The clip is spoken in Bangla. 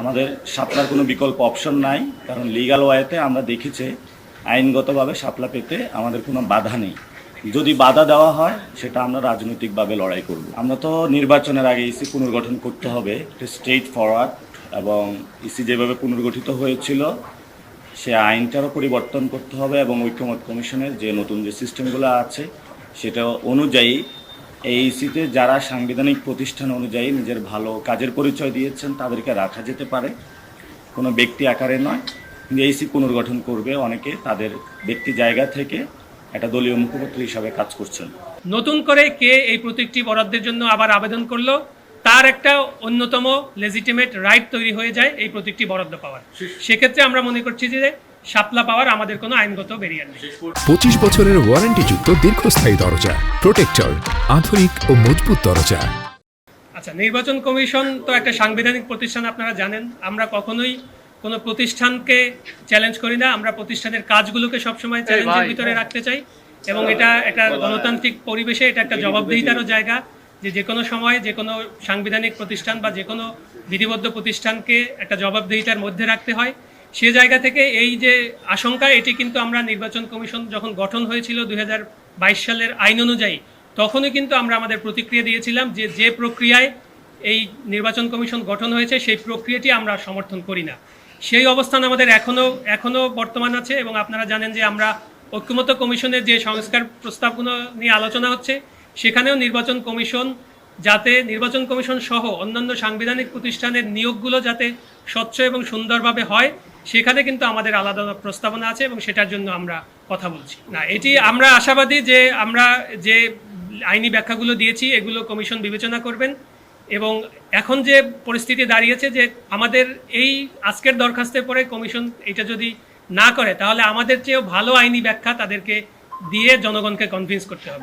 আমাদের সাপলার কোনো বিকল্প অপশন নাই, কারণ লিগাল ওয়েতে আমরা দেখেছি আইনগতভাবে সাপলা পেতে আমাদের কোনো বাধা নেই। যদি বাধা দেওয়া হয়, সেটা আমরা রাজনৈতিকভাবে লড়াই করব। আমরা তো নির্বাচনের আগে ইসি পুনর্গঠন করতে হবে স্টেট ফরওয়ার্ড এবং ইসি যেভাবে পুনর্গঠিত হয়েছিল, সে আইনটারও পরিবর্তন করতে হবে, এবং ঐক্যমত কমিশনের যে নতুন যে সিস্টেমগুলো আছে, সেটা অনুযায়ী এই ইসিতে যারা সাংবিধানিক প্রতিষ্ঠান অনুযায়ী নিজের ভালো কাজের পরিচয় দিয়েছেন তাদেরকে রাখা যেতে পারে। কোনো ব্যক্তি আকারে নয়। কিন্তু এইসি পুনর্গঠন করবে অনেকে তাদের ব্যক্তি জায়গা থেকে একটা দলীয় মুখপাত্র হিসাবে কাজ করছেন। নতুন করে কে এই প্রতীকটি বরাদ্দের জন্য আবার আবেদন করল তার একটা অন্যতম লেজিটিমেট রাইট তৈরি হয়ে যায় এই প্রতীকটি বরাদ্দ পাওয়ার। সেক্ষেত্রে আমরা মনে করছি যে শাপলা পাওয়ার আমাদের কোনো আইনগত ব্যারিয়ার নেই। পঁচিশ বছরের ওয়ারেন্টিযুক্ত দীর্ঘস্থায়ী দরজা প্রোটেক্টর আধুনিক ও মজবুত দরজা। আচ্ছা নির্বাচন কমিশন তো একটা সাংবিধানিক প্রতিষ্ঠান আপনারা জানেন। আমরা কখনোই কোনো প্রতিষ্ঠানকে চ্যালেঞ্জ করি না। আমরা প্রতিষ্ঠানের কাজগুলোকে সবসময় চ্যালেঞ্জের ভিতরে রাখতে চাই। এবং এটা একটা গণতান্ত্রিক পরিবেশে এটা একটা জবাবদিহিতারও জায়গা যে যে কোনো সময় যে কোনো সাংবিধানিক প্রতিষ্ঠান বা যে কোনো বিধিবদ্ধ প্রতিষ্ঠানকে একটা জবাবদিহিতার মধ্যে রাখতে হয়। সে জায়গা থেকে এই যে আশঙ্কা, এটি কিন্তু আমরা নির্বাচন কমিশন যখন গঠন হয়েছিল দুই হাজার বাইশ সালের আইন অনুযায়ী তখনই কিন্তু আমরা আমাদের প্রতিক্রিয়া দিয়েছিলাম যে যে প্রক্রিয়ায় এই নির্বাচন কমিশন গঠন হয়েছে, সেই প্রক্রিয়াটি আমরা সমর্থন করি না। সেই অবস্থান আমাদের এখনও এখনও বর্তমান আছে এবং আপনারা জানেন যে আমরা ঐক্যমত কমিশনের যে সংস্কার প্রস্তাবগুলো নিয়ে আলোচনা হচ্ছে, সেখানেও নির্বাচন কমিশন যাতে, নির্বাচন কমিশন সহ অন্যান্য সাংবিধানিক প্রতিষ্ঠানের নিয়োগগুলো যাতে স্বচ্ছ এবং সুন্দরভাবে হয় সেখানে কিন্তু আমাদের আলাদা প্রস্তাবনা আছে এবং সেটার জন্য আমরা কথা বলছি। না, এটি আমরা আশাবাদী যে আমরা যে আইনি ব্যাখ্যাগুলো দিয়েছি, এগুলো কমিশন বিবেচনা করবেন এবং এখন যে পরিস্থিতি দাঁড়িয়েছে যে আমাদের এই আজকের দরখাস্তের পরে কমিশন এটা যদি না করে, তাহলে আমাদের চেয়েও ভালো আইনি ব্যাখ্যা তাদেরকে দিয়ে জনগণকে কনভিন্স করতে হবে।